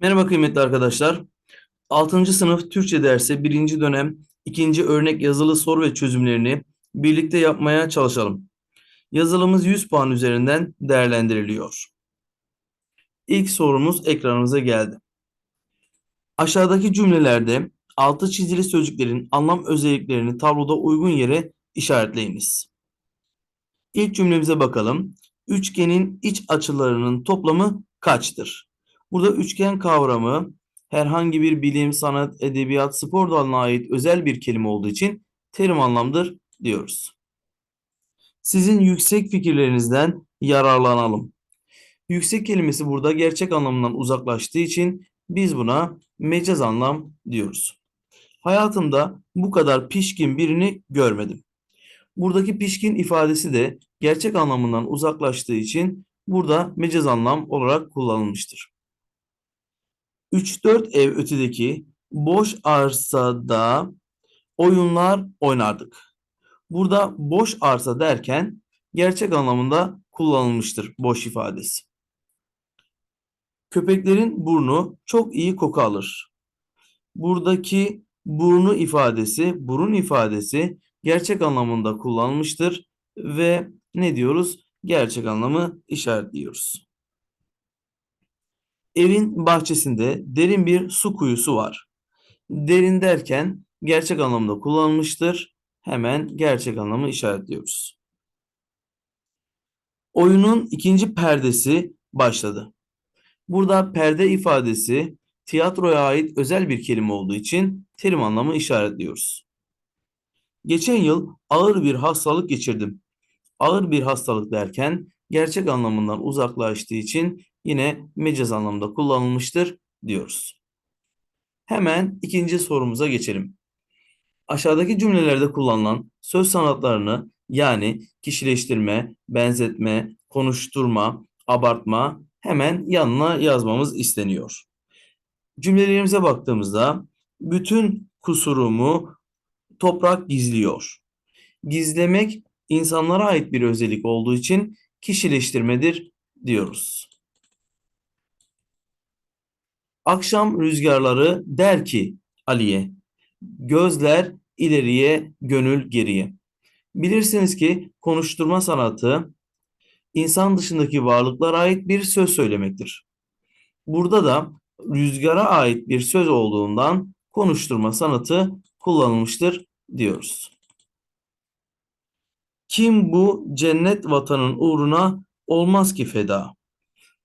Merhaba kıymetli arkadaşlar. 6. sınıf Türkçe dersi 1. dönem 2. örnek yazılı soru ve çözümlerini birlikte yapmaya çalışalım. Yazılımız 100 puan üzerinden değerlendiriliyor. İlk sorumuz ekranımıza geldi. Aşağıdaki cümlelerde altı çizili sözcüklerin anlam özelliklerini tabloda uygun yere işaretleyiniz. İlk cümlemize bakalım. Üçgenin iç açılarının toplamı kaçtır? Burada üçgen kavramı herhangi bir bilim, sanat, edebiyat, spor dalına ait özel bir kelime olduğu için terim anlamdır diyoruz. Sizin yüksek fikirlerinizden yararlanalım. Yüksek kelimesi burada gerçek anlamından uzaklaştığı için biz buna mecaz anlam diyoruz. Hayatımda bu kadar pişkin birini görmedim. Buradaki pişkin ifadesi de gerçek anlamından uzaklaştığı için burada mecaz anlam olarak kullanılmıştır. 3-4 ev ötedeki boş arsada oyunlar oynardık. Burada boş arsa derken gerçek anlamında kullanılmıştır boş ifadesi. Köpeklerin burnu çok iyi koku alır. Buradaki burnu ifadesi, burun ifadesi gerçek anlamında kullanılmıştır ve ne diyoruz? Gerçek anlamı işaretliyoruz. Evin bahçesinde derin bir su kuyusu var. Derin derken gerçek anlamda kullanılmıştır. Hemen gerçek anlamı işaretliyoruz. Oyunun ikinci perdesi başladı. Burada perde ifadesi tiyatroya ait özel bir kelime olduğu için terim anlamı işaretliyoruz. Geçen yıl ağır bir hastalık geçirdim. Ağır bir hastalık derken gerçek anlamından uzaklaştığı için yine mecaz anlamda kullanılmıştır diyoruz. Hemen ikinci sorumuza geçelim. Aşağıdaki cümlelerde kullanılan söz sanatlarını yani kişileştirme, benzetme, konuşturma, abartma hemen yanına yazmamız isteniyor. Cümlelerimize baktığımızda bütün kusurumu toprak gizliyor. Gizlemek insanlara ait bir özellik olduğu için kişileştirmedir diyoruz. Akşam rüzgarları der ki Ali'ye, gözler ileriye, gönül geriye. Bilirsiniz ki konuşturma sanatı insan dışındaki varlıklara ait bir söz söylemektir. Burada da rüzgara ait bir söz olduğundan konuşturma sanatı kullanılmıştır diyoruz. Kim bu cennet vatanın uğruna olmaz ki feda.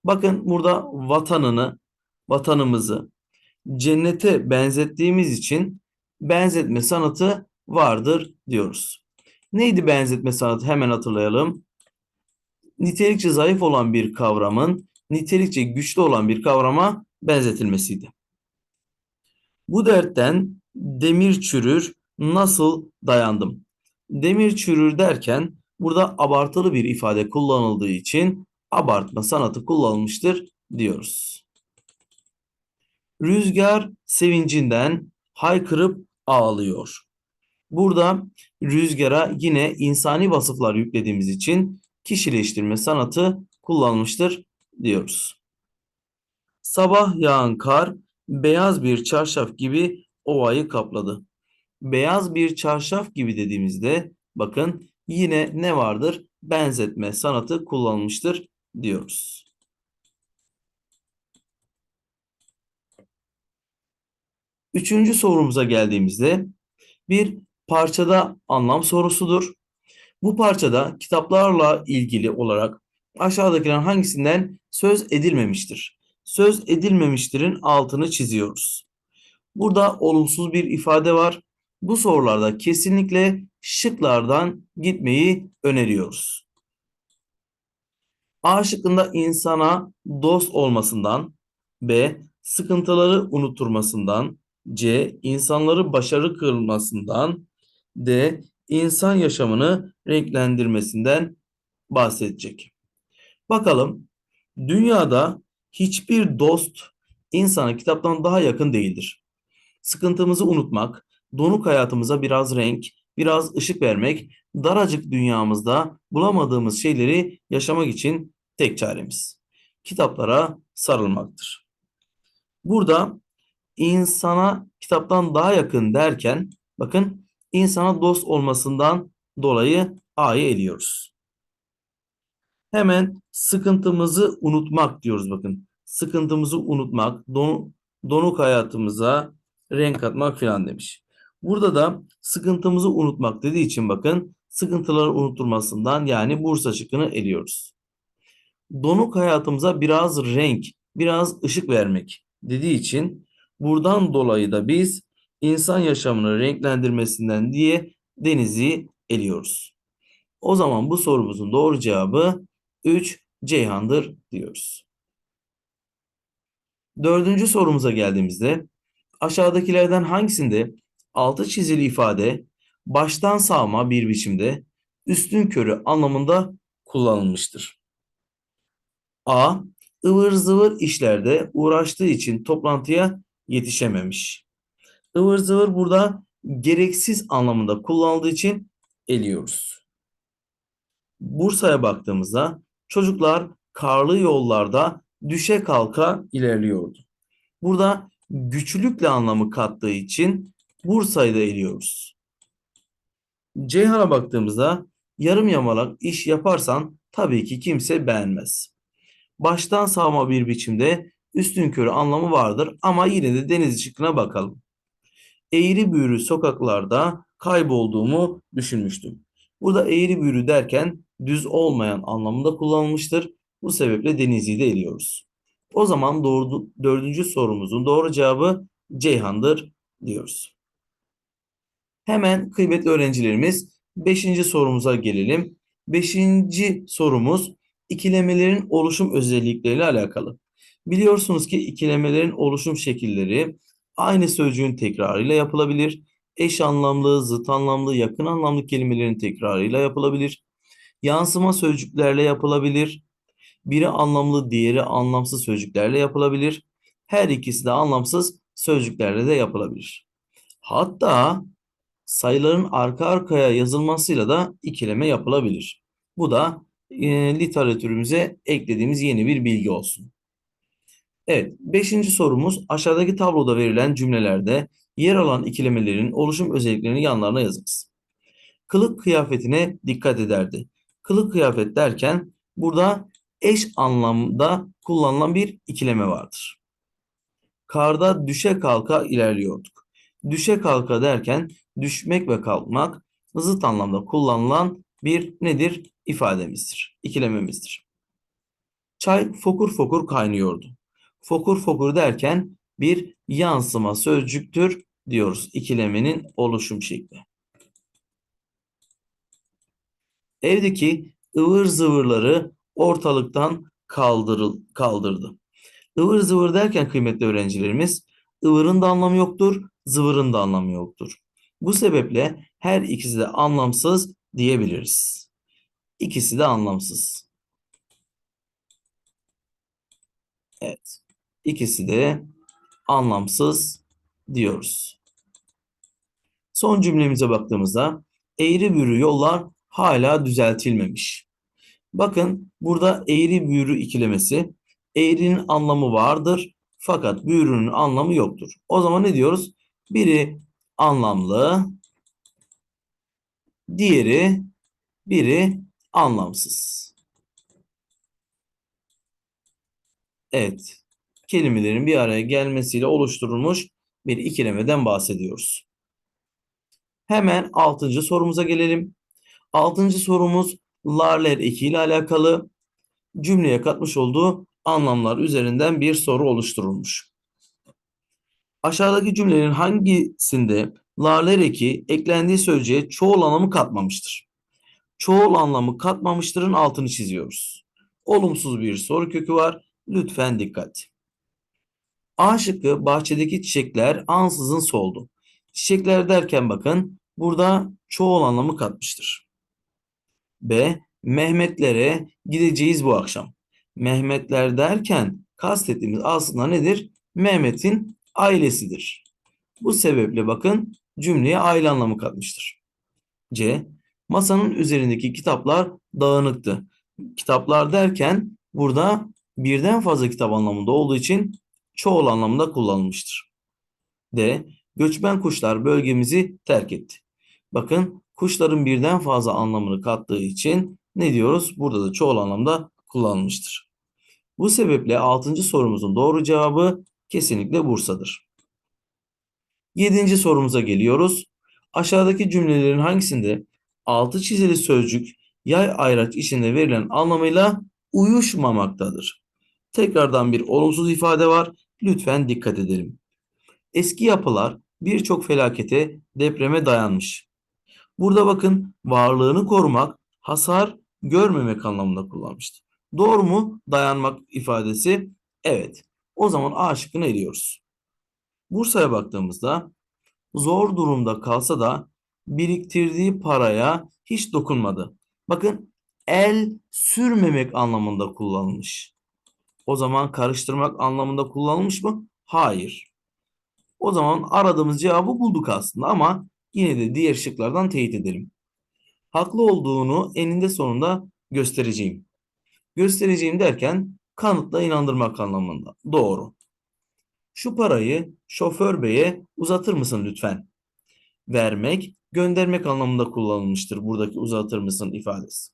Bakın burada vatanını, vatanımızı cennete benzettiğimiz için benzetme sanatı vardır diyoruz. Neydi benzetme sanatı? Hemen hatırlayalım. Nitelikçe zayıf olan bir kavramın nitelikçe güçlü olan bir kavrama benzetilmesiydi. Bu dertten demir çürür nasıl dayandım? Demir çürür derken burada abartılı bir ifade kullanıldığı için abartma sanatı kullanılmıştır diyoruz. Rüzgar sevincinden haykırıp ağlıyor. Burada rüzgara yine insani vasıflar yüklediğimiz için kişileştirme sanatı kullanılmıştır diyoruz. Sabah yağan kar beyaz bir çarşaf gibi ovayı kapladı. Beyaz bir çarşaf gibi dediğimizde bakın yine ne vardır? Benzetme sanatı kullanılmıştır diyoruz. Üçüncü sorumuza geldiğimizde bir parçada anlam sorusudur. Bu parçada kitaplarla ilgili olarak aşağıdakilerin hangisinden söz edilmemiştir? Söz edilmemiştirin altını çiziyoruz. Burada olumsuz bir ifade var. Bu sorularda kesinlikle şıklardan gitmeyi öneriyoruz. A şıkkında insana dost olmasından, B sıkıntıları unutturmasından, C insanları başarı kılmasından, D insan yaşamını renklendirmesinden bahsedecek. Bakalım dünyada hiçbir dost insana kitaptan daha yakın değildir. Sıkıntımızı unutmak, donuk hayatımıza biraz renk, biraz ışık vermek, daracık dünyamızda bulamadığımız şeyleri yaşamak için tek çaremiz. Kitaplara sarılmaktır. Burada insana kitaptan daha yakın derken bakın insana dost olmasından dolayı A'yı eliyoruz. Hemen sıkıntımızı unutmak diyoruz bakın. Sıkıntımızı unutmak, don, donuk hayatımıza renk katmak falan demiş. Burada da sıkıntımızı unutmak dediği için bakın sıkıntıları unutturmasından yani Bursa şıkkını eliyoruz. Donuk hayatımıza biraz renk, biraz ışık vermek dediği için buradan dolayı da biz insan yaşamını renklendirmesinden diye denizi eliyoruz. O zaman bu sorumuzun doğru cevabı 3 Ceyhan'dır diyoruz. Dördüncü sorumuza geldiğimizde aşağıdakilerden hangisinde altı çizili ifade baştan sağma bir biçimde üstün körü anlamında kullanılmıştır? A. ıvır zıvır işlerde uğraştığı için toplantıya yetişememiş. Ivır zıvır burada gereksiz anlamında kullanıldığı için eliyoruz. Bursa'ya baktığımızda çocuklar karlı yollarda düşe kalka ilerliyordu. Burada güçlükle anlamı kattığı için Bursa'yı da eliyoruz. Ceyhan'a baktığımızda yarım yamalak iş yaparsan tabii ki kimse beğenmez. Baştan sağma bir biçimde üstün körü anlamı vardır ama yine de deniz şıkkına bakalım. Eğri büğrü sokaklarda kaybolduğumu düşünmüştüm. Burada eğri büğrü derken düz olmayan anlamında kullanılmıştır. Bu sebeple Denizli'yi de eliyoruz. O zaman doğru, dördüncü sorumuzun doğru cevabı Ceyhan'dır diyoruz. Hemen kıymetli öğrencilerimiz beşinci sorumuza gelelim. Beşinci sorumuz ikilemelerin oluşum özellikleriyle alakalı. Biliyorsunuz ki ikilemelerin oluşum şekilleri aynı sözcüğün tekrarıyla yapılabilir. Eş anlamlı, zıt anlamlı, yakın anlamlı kelimelerin tekrarıyla yapılabilir. Yansıma sözcüklerle yapılabilir. Biri anlamlı, diğeri anlamsız sözcüklerle yapılabilir. Her ikisi de anlamsız sözcüklerle de yapılabilir. Hatta sayıların arka arkaya yazılmasıyla da ikileme yapılabilir. Bu da e, literatürümüze eklediğimiz yeni bir bilgi olsun. Evet, beşinci sorumuz aşağıdaki tabloda verilen cümlelerde yer alan ikilemelerin oluşum özelliklerini yanlarına yazınız. Kılık kıyafetine dikkat ederdi. Kılık kıyafet derken burada eş anlamda kullanılan bir ikileme vardır. Karda düşe kalka ilerliyorduk. Düşe kalka derken düşmek ve kalkmak zıt anlamda kullanılan bir nedir? ifademizdir, ikilememizdir. Çay fokur fokur kaynıyordu. Fokur fokur derken bir yansıma sözcüktür diyoruz ikilemenin oluşum şekli. Evdeki ıvır zıvırları ortalıktan kaldırıl, kaldırdı. Ivır zıvır derken kıymetli öğrencilerimiz ıvırın da anlamı yoktur, zıvırın da anlamı yoktur. Bu sebeple her ikisi de anlamsız diyebiliriz. İkisi de anlamsız. Evet. İkisi de anlamsız diyoruz. Son cümlemize baktığımızda eğri büğrü yollar hala düzeltilmemiş. Bakın burada eğri büğrü ikilemesi eğrinin anlamı vardır fakat büğrünün anlamı yoktur. O zaman ne diyoruz? Biri anlamlı, diğeri biri anlamsız. Evet, kelimelerin bir araya gelmesiyle oluşturulmuş bir ikilemeden bahsediyoruz. Hemen altıncı sorumuza gelelim. Altıncı sorumuz larler eki ile alakalı cümleye katmış olduğu anlamlar üzerinden bir soru oluşturulmuş. Aşağıdaki cümlenin hangisinde larler eki eklendiği sözcüğe çoğul anlamı katmamıştır? Çoğul anlamı katmamıştırın altını çiziyoruz. Olumsuz bir soru kökü var. Lütfen dikkat. A şıkkı bahçedeki çiçekler ansızın soldu. Çiçekler derken bakın burada çoğul anlamı katmıştır. B. Mehmetlere gideceğiz bu akşam. Mehmetler derken kastettiğimiz aslında nedir? Mehmet'in ailesidir. Bu sebeple bakın cümleye aile anlamı katmıştır. C. Masanın üzerindeki kitaplar dağınıktı. Kitaplar derken burada birden fazla kitap anlamında olduğu için çoğul anlamında kullanılmıştır. D. Göçmen kuşlar bölgemizi terk etti. Bakın kuşların birden fazla anlamını kattığı için ne diyoruz? Burada da çoğul anlamda kullanılmıştır. Bu sebeple 6. sorumuzun doğru cevabı kesinlikle Bursa'dır. 7. sorumuza geliyoruz. Aşağıdaki cümlelerin hangisinde altı çizili sözcük yay ayraç içinde verilen anlamıyla uyuşmamaktadır? Tekrardan bir olumsuz ifade var. Lütfen dikkat edelim. Eski yapılar birçok felakete, depreme dayanmış. Burada bakın varlığını korumak, hasar görmemek anlamında kullanmıştır. Doğru mu? Dayanmak ifadesi. Evet. O zaman A şıkkını eliyoruz. Bursa'ya baktığımızda zor durumda kalsa da biriktirdiği paraya hiç dokunmadı. Bakın el sürmemek anlamında kullanılmış. O zaman karıştırmak anlamında kullanılmış mı? Hayır. O zaman aradığımız cevabı bulduk aslında ama yine de diğer şıklardan teyit edelim. Haklı olduğunu eninde sonunda göstereceğim. Göstereceğim derken kanıtla inandırmak anlamında. Doğru. Şu parayı şoför beye uzatır mısın lütfen? Vermek, göndermek anlamında kullanılmıştır buradaki uzatır mısın ifadesi.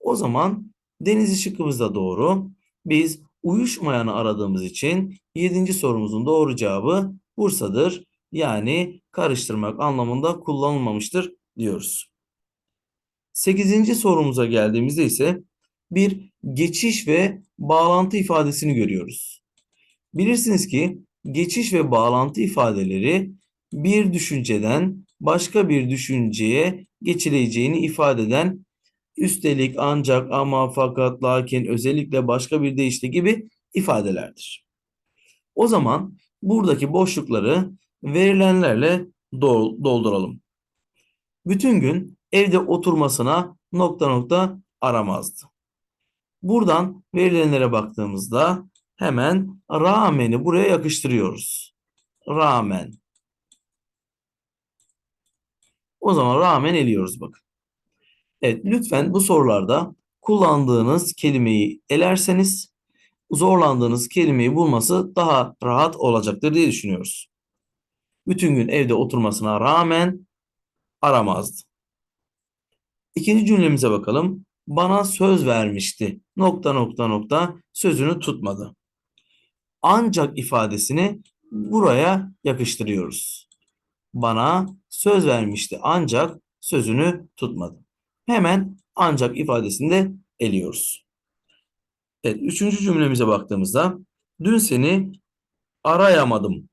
O zaman Denizli şıkkımız da doğru. Biz uyuşmayanı aradığımız için 7. sorumuzun doğru cevabı Bursa'dır. Yani karıştırmak anlamında kullanılmamıştır diyoruz. 8. sorumuza geldiğimizde ise bir geçiş ve bağlantı ifadesini görüyoruz. Bilirsiniz ki geçiş ve bağlantı ifadeleri bir düşünceden başka bir düşünceye geçileceğini ifade eden üstelik ancak ama fakat lakin özellikle başka bir deyişle gibi ifadelerdir. O zaman buradaki boşlukları verilenlerle dolduralım. Bütün gün evde oturmasına nokta nokta aramazdı. Buradan verilenlere baktığımızda hemen rağmeni buraya yakıştırıyoruz. Rağmen. O zaman rağmen eliyoruz bakın. Evet lütfen bu sorularda kullandığınız kelimeyi elerseniz zorlandığınız kelimeyi bulması daha rahat olacaktır diye düşünüyoruz. Bütün gün evde oturmasına rağmen aramazdı. İkinci cümlemize bakalım. Bana söz vermişti. Nokta nokta nokta sözünü tutmadı. Ancak ifadesini buraya yakıştırıyoruz. Bana söz vermişti ancak sözünü tutmadı. Hemen ancak ifadesini de eliyoruz. Evet, üçüncü cümlemize baktığımızda dün seni arayamadım.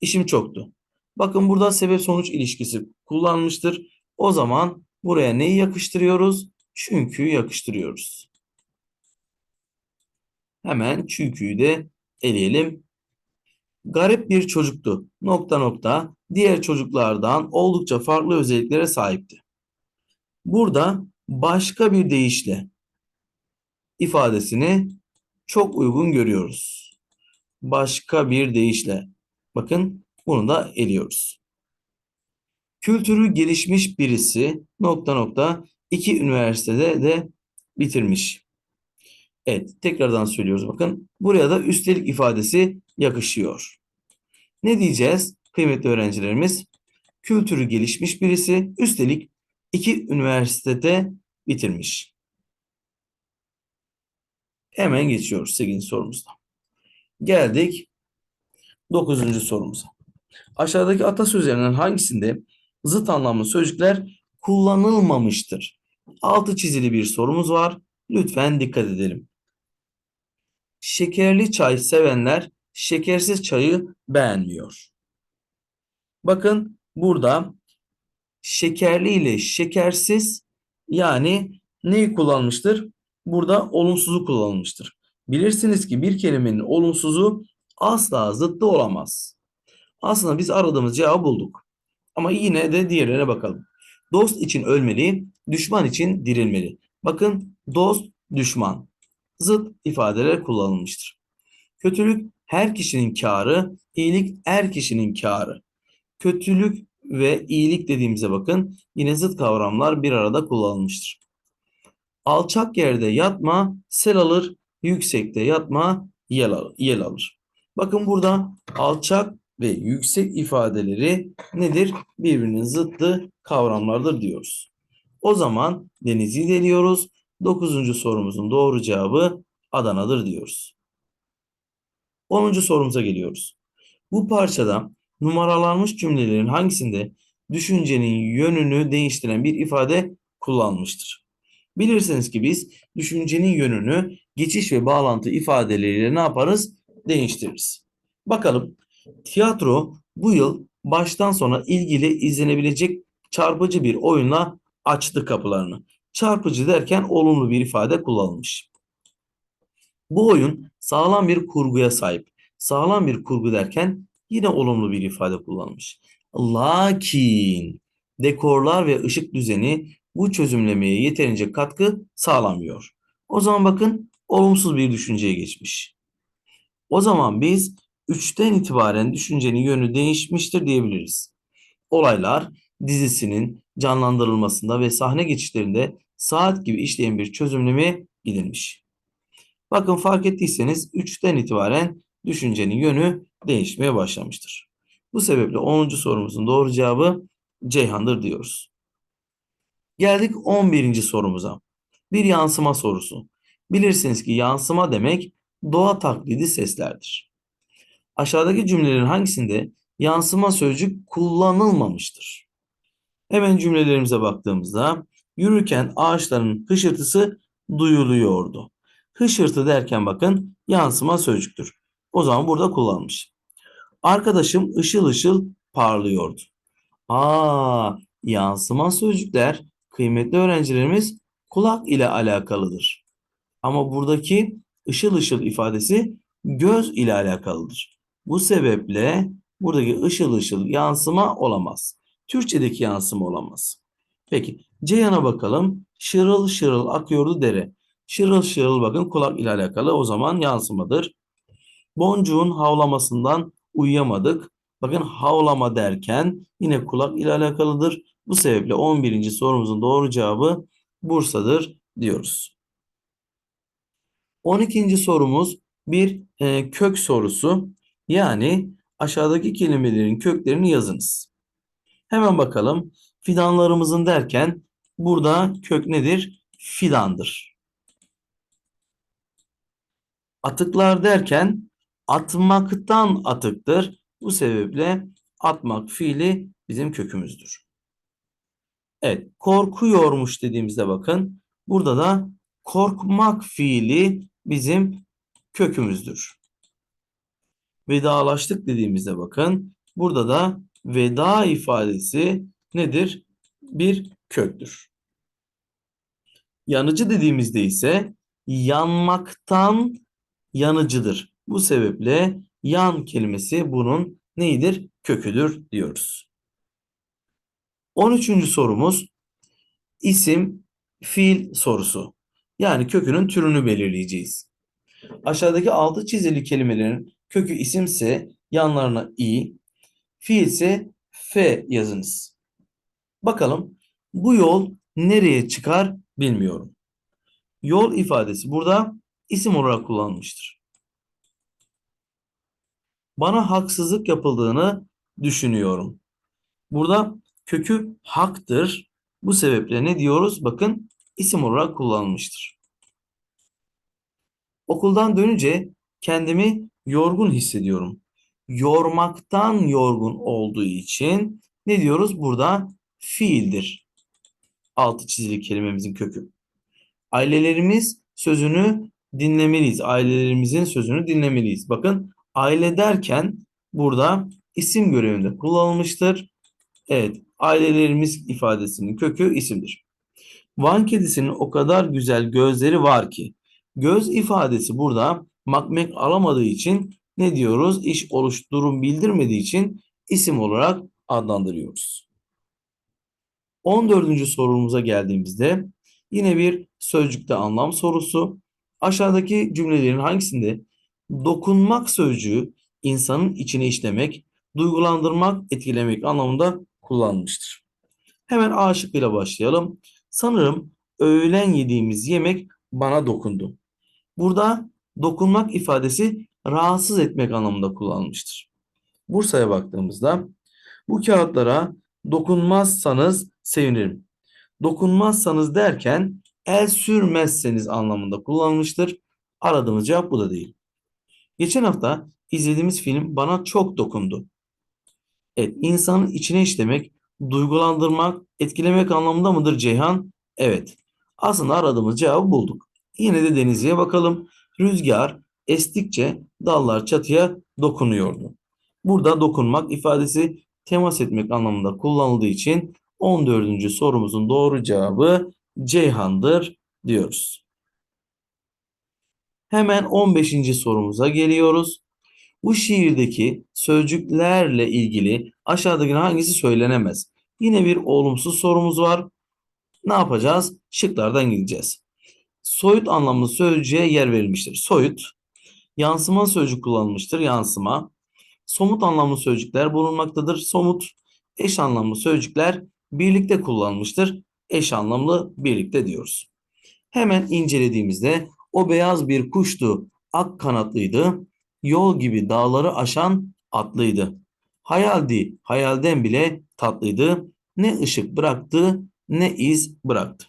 İşim çoktu. Bakın burada sebep sonuç ilişkisi kullanmıştır. O zaman buraya neyi yakıştırıyoruz? Çünkü yakıştırıyoruz. Hemen çünküyü de eleyelim. Garip bir çocuktu. Nokta nokta diğer çocuklardan oldukça farklı özelliklere sahipti. Burada başka bir deyişle ifadesini çok uygun görüyoruz. Başka bir deyişle. Bakın bunu da eliyoruz. Kültürü gelişmiş birisi nokta nokta iki üniversitede de bitirmiş. Evet tekrardan söylüyoruz bakın. Buraya da üstelik ifadesi yakışıyor. Ne diyeceğiz kıymetli öğrencilerimiz? Kültürü gelişmiş birisi üstelik iki üniversitede bitirmiş. Hemen geçiyoruz 8. sorumuzda. Geldik 9. sorumuza. Aşağıdaki atasözlerinden hangisinde zıt anlamlı sözcükler kullanılmamıştır? Altı çizili bir sorumuz var. Lütfen dikkat edelim. Şekerli çay sevenler şekersiz çayı beğenmiyor. Bakın burada şekerli ile şekersiz yani neyi kullanmıştır? Burada olumsuzu kullanılmıştır. Bilirsiniz ki bir kelimenin olumsuzu asla zıttı olamaz. Aslında biz aradığımız cevabı bulduk. Ama yine de diğerine bakalım. Dost için ölmeli, düşman için dirilmeli. Bakın dost, düşman. Zıt ifadeler kullanılmıştır. Kötülük her kişinin karı, iyilik her kişinin karı. Kötülük ve iyilik dediğimize bakın yine zıt kavramlar bir arada kullanılmıştır. Alçak yerde yatma, sel alır, yüksekte yatma, yel alır. Yel alır. Bakın burada alçak ve yüksek ifadeleri nedir? Birbirinin zıttı kavramlardır diyoruz. O zaman denizi deliyoruz. Dokuzuncu sorumuzun doğru cevabı Adana'dır diyoruz. Onuncu sorumuza geliyoruz. Bu parçada numaralanmış cümlelerin hangisinde düşüncenin yönünü değiştiren bir ifade kullanılmıştır? Bilirsiniz ki biz düşüncenin yönünü geçiş ve bağlantı ifadeleriyle ne yaparız? Değiştiririz. Bakalım tiyatro bu yıl baştan sona ilgili izlenebilecek çarpıcı bir oyunla açtı kapılarını. Çarpıcı derken olumlu bir ifade kullanılmış. Bu oyun sağlam bir kurguya sahip. Sağlam bir kurgu derken yine olumlu bir ifade kullanılmış. Lakin dekorlar ve ışık düzeni bu çözümlemeye yeterince katkı sağlamıyor. O zaman bakın olumsuz bir düşünceye geçmiş. O zaman biz 3'ten itibaren düşüncenin yönü değişmiştir diyebiliriz. Olaylar dizisinin canlandırılmasında ve sahne geçişlerinde saat gibi işleyen bir çözümlemeye gidilmiş. Bakın fark ettiyseniz 3'ten itibaren düşüncenin yönü değişmeye başlamıştır. Bu sebeple 10. sorumuzun doğru cevabı Ceyhan'dır diyoruz. Geldik 11. sorumuza. Bir yansıma sorusu. Bilirsiniz ki yansıma demek doğa taklidi seslerdir. Aşağıdaki cümlelerin hangisinde yansıma sözcük kullanılmamıştır? Hemen cümlelerimize baktığımızda yürürken ağaçların hışırtısı duyuluyordu. Hışırtı derken bakın yansıma sözcüktür. O zaman burada kullanmış. Arkadaşım ışıl ışıl parlıyordu. Aa, yansıma sözcükler kıymetli öğrencilerimiz kulak ile alakalıdır. Ama buradaki ışıl ışıl ifadesi göz ile alakalıdır. Bu sebeple buradaki ışıl ışıl yansıma olamaz. Türkçedeki yansıma olamaz. Peki Ceyhan'a bakalım. Şırıl şırıl akıyordu dere. Şırıl şırıl bakın kulak ile alakalı o zaman yansımadır. Boncuğun havlamasından uyuyamadık. Bakın havlama derken yine kulak ile alakalıdır. Bu sebeple 11. sorumuzun doğru cevabı Bursa'dır diyoruz. 12. sorumuz bir e, kök sorusu. Yani aşağıdaki kelimelerin köklerini yazınız. Hemen bakalım. Fidanlarımızın derken burada kök nedir? Fidandır. Atıklar derken atmaktan atıktır. Bu sebeple atmak fiili bizim kökümüzdür. Evet, korkuyormuş dediğimizde bakın. Burada da korkmak fiili bizim kökümüzdür. Vedalaştık dediğimizde bakın. Burada da veda ifadesi nedir? Bir köktür. Yanıcı dediğimizde ise yanmaktan yanıcıdır. Bu sebeple yan kelimesi bunun neyidir? Köküdür diyoruz. 13. sorumuz isim fiil sorusu. Yani kökünün türünü belirleyeceğiz. Aşağıdaki altı çizili kelimelerin kökü isimse yanlarına i, fiilse f yazınız. Bakalım bu yol nereye çıkar bilmiyorum. Yol ifadesi burada isim olarak kullanılmıştır. Bana haksızlık yapıldığını düşünüyorum. Burada kökü haktır. Bu sebeple ne diyoruz? Bakın isim olarak kullanılmıştır. Okuldan dönünce kendimi yorgun hissediyorum. Yormaktan yorgun olduğu için ne diyoruz? Burada fiildir. Altı çizili kelimemizin kökü. Ailelerimiz sözünü dinlemeliyiz. Ailelerimizin sözünü dinlemeliyiz. Bakın aile derken burada isim görevinde kullanılmıştır. Evet, ailelerimiz ifadesinin kökü isimdir. Van kedisinin o kadar güzel gözleri var ki göz ifadesi burada makmek alamadığı için ne diyoruz? İş oluş durum bildirmediği için isim olarak adlandırıyoruz. 14. sorumuza geldiğimizde yine bir sözcükte anlam sorusu. Aşağıdaki cümlelerin hangisinde dokunmak sözcüğü insanın içine işlemek, duygulandırmak, etkilemek anlamında kullanılmıştır. Hemen A şıkkıyla başlayalım. Sanırım öğlen yediğimiz yemek bana dokundu. Burada dokunmak ifadesi rahatsız etmek anlamında kullanılmıştır. Bursa'ya baktığımızda bu kağıtlara dokunmazsanız sevinirim. Dokunmazsanız derken el sürmezseniz anlamında kullanılmıştır. Aradığımız cevap bu da değil. Geçen hafta izlediğimiz film bana çok dokundu. Evet, insanın içine işlemek, duygulandırmak, etkilemek anlamında mıdır Ceyhan? Evet. Aslında aradığımız cevabı bulduk. Yine de Denizli'ye bakalım. Rüzgar estikçe dallar çatıya dokunuyordu. Burada dokunmak ifadesi temas etmek anlamında kullanıldığı için 14. sorumuzun doğru cevabı Ceyhan'dır diyoruz. Hemen 15. sorumuza geliyoruz. Bu şiirdeki sözcüklerle ilgili aşağıdaki hangisi söylenemez? Yine bir olumsuz sorumuz var. Ne yapacağız? Şıklardan gideceğiz. Soyut anlamlı sözcüğe yer verilmiştir. Soyut. Yansıma sözcük kullanılmıştır. Yansıma. Somut anlamlı sözcükler bulunmaktadır. Somut. Eş anlamlı sözcükler birlikte kullanılmıştır. Eş anlamlı birlikte diyoruz. Hemen incelediğimizde o beyaz bir kuştu, ak kanatlıydı, yol gibi dağları aşan atlıydı. Hayaldi, hayalden bile tatlıydı. Ne ışık bıraktı, ne iz bıraktı.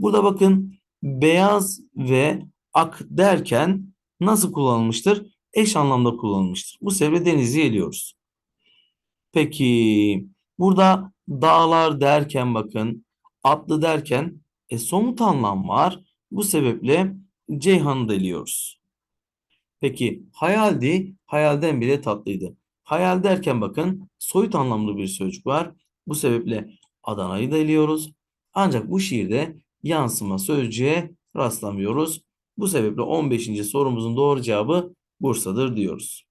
Burada bakın beyaz ve ak derken nasıl kullanılmıştır? Eş anlamda kullanılmıştır. Bu sebeple denizi eliyoruz. Peki burada dağlar derken bakın atlı derken e, somut anlam var. Bu sebeple Ceyhan'ı deliyoruz. Peki hayaldi, hayalden bile tatlıydı. Hayal derken bakın soyut anlamlı bir sözcük var. Bu sebeple Adana'yı da eliyoruz. Ancak bu şiirde yansıma sözcüğe rastlamıyoruz. Bu sebeple 15. sorumuzun doğru cevabı Bursa'dır diyoruz.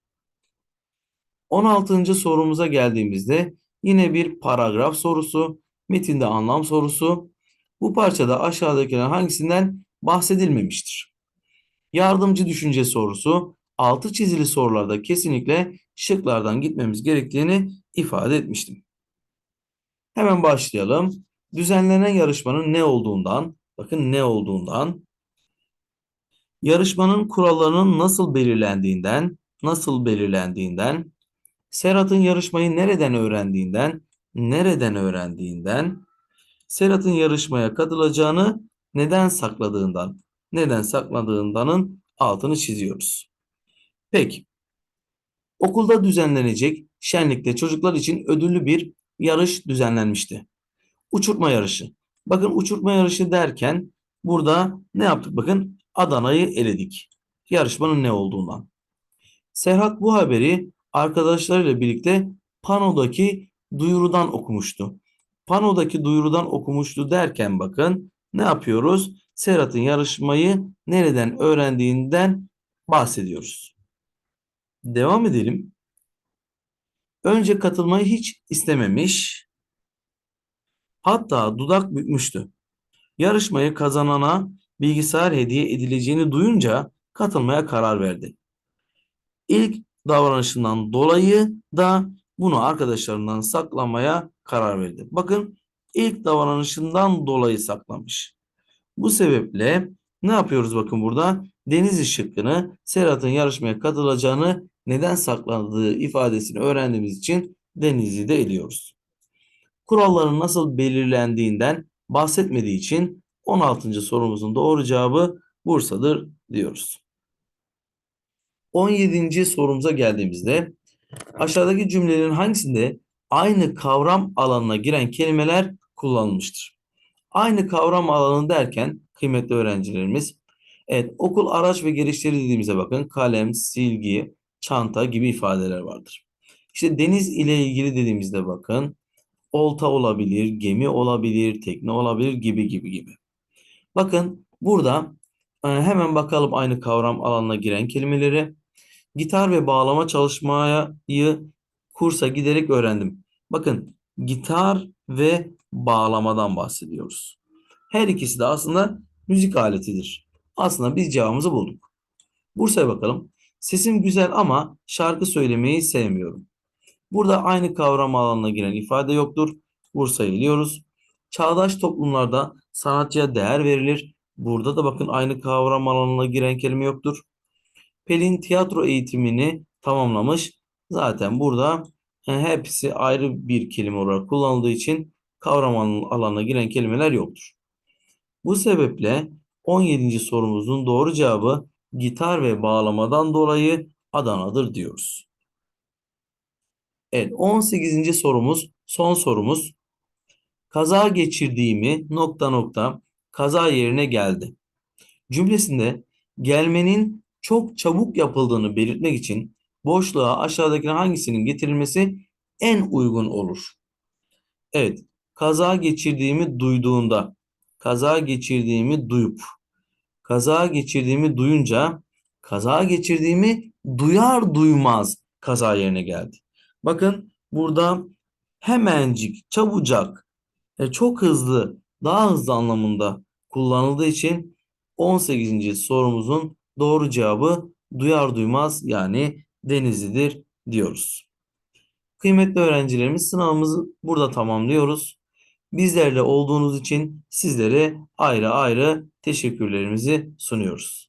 16. sorumuza geldiğimizde yine bir paragraf sorusu, metinde anlam sorusu. Bu parçada aşağıdakilerin hangisinden bahsedilmemiştir? Yardımcı düşünce sorusu altı çizili sorularda kesinlikle şıklardan gitmemiz gerektiğini ifade etmiştim. Hemen başlayalım. Düzenlenen yarışmanın ne olduğundan, bakın ne olduğundan, yarışmanın kurallarının nasıl belirlendiğinden, nasıl belirlendiğinden, Serhat'ın yarışmayı nereden öğrendiğinden, nereden öğrendiğinden, Serhat'ın yarışmaya katılacağını neden sakladığından, neden sakladığındanın altını çiziyoruz. Peki. Okulda düzenlenecek şenlikte çocuklar için ödüllü bir yarış düzenlenmişti. Uçurtma yarışı. Bakın uçurtma yarışı derken burada ne yaptık? Bakın Adana'yı eledik. Yarışmanın ne olduğundan. Serhat bu haberi arkadaşlarıyla birlikte panodaki duyurudan okumuştu. Panodaki duyurudan okumuştu derken bakın ne yapıyoruz? Serhat'ın yarışmayı nereden öğrendiğinden bahsediyoruz. Devam edelim. Önce katılmayı hiç istememiş. Hatta dudak bükmüştü. Yarışmayı kazanana bilgisayar hediye edileceğini duyunca katılmaya karar verdi. İlk davranışından dolayı da bunu arkadaşlarından saklamaya karar verdi. Bakın ilk davranışından dolayı saklamış. Bu sebeple ne yapıyoruz bakın burada? Deniz şıkkını Serhat'ın yarışmaya katılacağını neden sakladığı ifadesini öğrendiğimiz için Deniz'i de eliyoruz. Kuralların nasıl belirlendiğinden bahsetmediği için 16. sorumuzun doğru cevabı Bursa'dır diyoruz. 17. sorumuza geldiğimizde aşağıdaki cümlelerin hangisinde aynı kavram alanına giren kelimeler kullanılmıştır? Aynı kavram alanı derken kıymetli öğrencilerimiz evet okul araç ve gereçleri dediğimize bakın kalem, silgi, çanta gibi ifadeler vardır. İşte deniz ile ilgili dediğimizde bakın olta olabilir, gemi olabilir, tekne olabilir gibi gibi gibi. Bakın burada e, hemen bakalım aynı kavram alanına giren kelimeleri. Gitar ve bağlama çalışmayı kursa giderek öğrendim. Bakın gitar ve bağlamadan bahsediyoruz. Her ikisi de aslında müzik aletidir. Aslında biz cevabımızı bulduk. Bursa'ya bakalım. Sesim güzel ama şarkı söylemeyi sevmiyorum. Burada aynı kavram alanına giren ifade yoktur. Bursa'yı biliyoruz. Çağdaş toplumlarda sanatçıya değer verilir. Burada da bakın aynı kavram alanına giren kelime yoktur. Pelin tiyatro eğitimini tamamlamış. Zaten burada e, hepsi ayrı bir kelime olarak kullanıldığı için kavram alanına giren kelimeler yoktur. Bu sebeple 17. sorumuzun doğru cevabı gitar ve bağlamadan dolayı Adana'dır diyoruz. Evet 18. sorumuz son sorumuz. Kaza geçirdiğimi nokta nokta kaza yerine geldi. Cümlesinde gelmenin çok çabuk yapıldığını belirtmek için boşluğa aşağıdaki hangisinin getirilmesi en uygun olur? Evet, kaza geçirdiğimi duyduğunda, kaza geçirdiğimi duyup, kaza geçirdiğimi duyunca, kaza geçirdiğimi duyar duymaz kaza yerine geldi. Bakın burada hemencik, çabucak, e, çok hızlı, daha hızlı anlamında kullanıldığı için 18. sorumuzun doğru cevabı duyar duymaz yani Denizli'dir diyoruz. Kıymetli öğrencilerimiz sınavımızı burada tamamlıyoruz. Bizlerle olduğunuz için sizlere ayrı ayrı teşekkürlerimizi sunuyoruz.